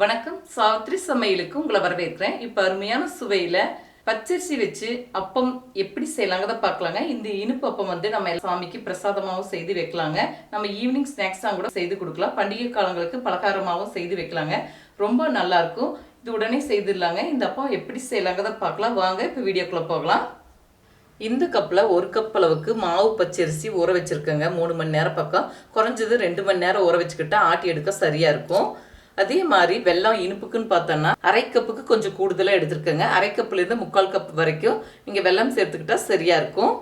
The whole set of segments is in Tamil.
வணக்கம். சாவித்ரி சமையலுக்கு உங்களை வரவேற்கிறேன். இப்போ அருமையான சுவையில் பச்சரிசி வச்சு அப்பம் எப்படி செய்யலாங்கிறத பார்க்கலாங்க. இந்த இனிப்பு அப்பம் வந்து நம்ம சாமிக்கு பிரசாதமாகவும் செய்து வைக்கலாங்க. நம்ம ஈவினிங் ஸ்நாக்ஸாக கூட செய்து கொடுக்கலாம். பண்டிகை காலங்களுக்கு பலகாரமாகவும் செய்து வைக்கலாங்க. ரொம்ப நல்லாயிருக்கும் இது உடனே செய்திடலாங்க. இந்த அப்பம் எப்படி செய்யலாங்கிறத பார்க்கலாம். வாங்க இப்போ வீடியோக்குள்ளே போகலாம். இந்த கப்பில் ஒரு கப் அளவுக்கு மாவு பச்சரிசி ஊற வச்சுருக்கேங்க. மூணு மணி நேரம் பக்கம். குறைஞ்சது ரெண்டு மணி நேரம் ஊற வச்சுக்கிட்டா ஆட்டி எடுக்க சரியாக இருக்கும். அதே மாதிரி வெல்லம் இனிப்புக்குன்னு பார்த்தோன்னா அரை கப்புக்கு கொஞ்சம் கூடுதலாக எடுத்துருக்கேங்க. அரை கப்புலேருந்து முக்கால் கப் வரைக்கும் நீங்கள் வெல்லம் சேர்த்துக்கிட்டா சரியாக இருக்கும்.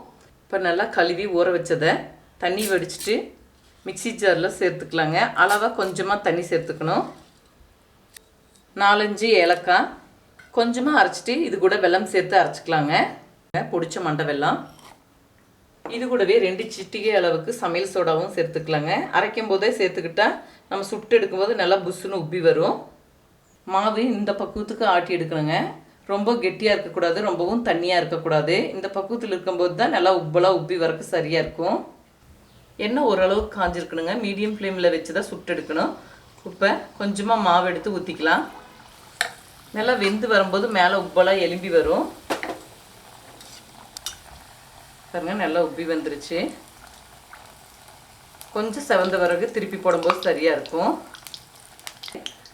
இப்போ நல்லா கழுவி ஊற வச்சதை தண்ணி வடிச்சிட்டு மிக்ஸி ஜாரில் சேர்த்துக்கலாங்க. அளவாக கொஞ்சமாக தண்ணி சேர்த்துக்கணும். நாலஞ்சு ஏலக்காய். கொஞ்சமாக அரைச்சிட்டு இது கூட வெல்லம் சேர்த்து அரைச்சிக்கலாங்க. பிடிச்ச மண்டை வெள்ளம். இது கூடவே ரெண்டு சிட்டிகை அளவுக்கு சமையல் சோடாவும் சேர்த்துக்கலாங்க. அரைக்கும் போதே சேர்த்துக்கிட்டா நம்ம சுட்டு எடுக்கும்போது நல்லா புஷ்ஷுன்னு உப்பி வரும். மாவு இந்த பக்குவத்துக்கு ஆட்டி எடுக்கணுங்க. ரொம்ப கெட்டியாக இருக்கக்கூடாது ரொம்பவும் தண்ணியாக இருக்கக்கூடாது. இந்த பக்குவத்தில் இருக்கும்போது தான் நல்லா உப்பலாக உப்பி வரக்கு சரியாக இருக்கும். எண்ணெய் ஓரளவுக்கு காஞ்சிருக்கணுங்க. மீடியம் ஃப்ளேமில் வச்சு தான் சுட்டு எடுக்கணும். இப்போ கொஞ்சமாக மாவு எடுத்து ஊற்றிக்கலாம் நல்லா வெந்து வரும்போது மேலே உப்பலாக எலும்பி வரும். பாருங்க நல்லா உப்பி வந்துருச்சு. கொஞ்சம் செவந்த பிறகு திருப்பி போடும்போது சரியாக இருக்கும்.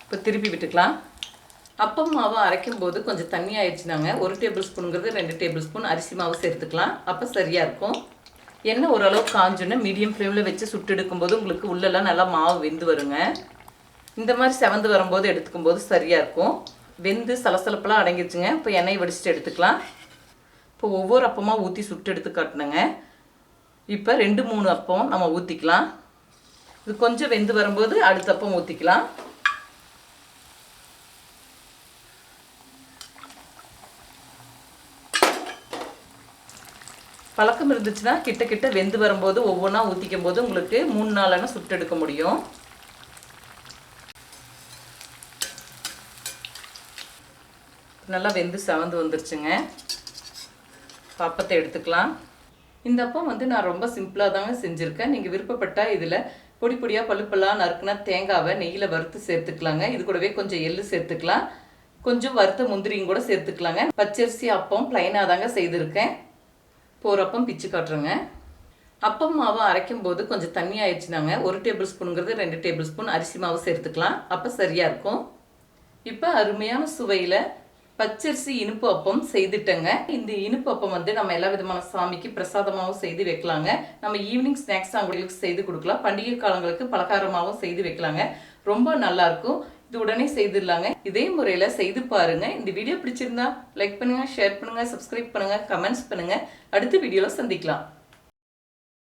இப்போ திருப்பி விட்டுக்கலாம். அப்பம் மாவு அரைக்கும் போது கொஞ்சம் தண்ணி ஆயிடுச்சுனாங்க. ஒரு டேபிள் ஸ்பூனுங்கிறது ரெண்டு டேபிள் ஸ்பூன். அரிசி மாவு சேர்த்துக்கலாம். அப்போ சரியாக இருக்கும். எண்ணெய் ஓரளவு காஞ்சோன்னே மீடியம் ஃப்ளேமில் வச்சு சுட்டு எடுக்கும்போது உங்களுக்கு உள்ளெல்லாம் நல்லா மாவு வெந்து வருங்க. இந்த மாதிரி செவந்து வரும்போது எடுத்துக்கும் போது சரியாக இருக்கும். வெந்து சலசலப்பெல்லாம் அடங்கிடுச்சுங்க. இப்போ எண்ணெய் வடிச்சிட்டு எடுத்துக்கலாம். இப்போ ஒவ்வொரு அப்பமாக ஊற்றி சுட்டு எடுத்து காட்டினேங்க. இப்போ ரெண்டு மூணு அப்பம் நம்ம ஊற்றிக்கலாம் இது கொஞ்சம் வெந்து வரும்போது அடுத்த அப்பம் ஊற்றிக்கலாம் பழக்கம் இருந்துச்சுன்னா கிட்ட கிட்ட வெந்து வரும்போது ஒவ்வொன்றா ஊற்றிக்கும் போது உங்களுக்கு மூணு நாளான சுட்டு எடுக்க முடியும். நல்லா வெந்து செவந்து வந்துருச்சுங்க. அப்பத்தை எடுத்துக்கலாம். இந்த அப்பம் வந்து நான் ரொம்ப சிம்பிளாக தாங்க செஞ்சுருக்கேன். நீங்கள் விருப்பப்பட்டால் இதில் பொடி பொடியாக பழுப்பெல்லாம் நறுக்குனா தேங்காவை நெய்யில் வறுத்து சேர்த்துக்கலாங்க. இது கூடவே கொஞ்சம் எள்ளு சேர்த்துக்கலாம். கொஞ்சம் வறுத்த முந்திரியும் கூட சேர்த்துக்கலாங்க. பச்சரிசி அப்பம் ப்ளைனாக தாங்க செய்திருக்கேன். போகிறப்பம் பிச்சு காட்டுறேங்க. அப்பம் மாவு அரைக்கும் போது கொஞ்சம் தண்ணி ஆயிடுச்சுனாங்க. ஒரு டேபிள் ஸ்பூனுங்கிறது ரெண்டு டேபிள் ஸ்பூன் அரிசி மாவு சேர்த்துக்கலாம். அப்போ சரியாக இருக்கும். இப்போ அருமையான சுவையில் பச்சரிசி இனிப்பு அப்பம் செய்துட்டேங்க. இந்த இனிப்பு அப்பம் வந்து நம்ம எல்லா விதமான சாமிக்கு பிரசாதமாகவும் செய்து வைக்கலாங்க. நம்ம ஈவினிங் ஸ்நாக்ஸ் அவங்களுக்கு செய்து கொடுக்கலாம். பண்டிகை காலங்களுக்கு பலகாரமாகவும் செய்து வைக்கலாங்க. ரொம்ப நல்லா இருக்கும் இது உடனே செய்திடலாங்க. இதே முறையில் செய்து பாருங்க. இந்த வீடியோ பிடிச்சிருந்தா லைக் பண்ணுங்க ஷேர் பண்ணுங்க சப்ஸ்கிரைப் பண்ணுங்க கமெண்ட்ஸ் பண்ணுங்க. அடுத்த வீடியோவில் சந்திக்கலாம்.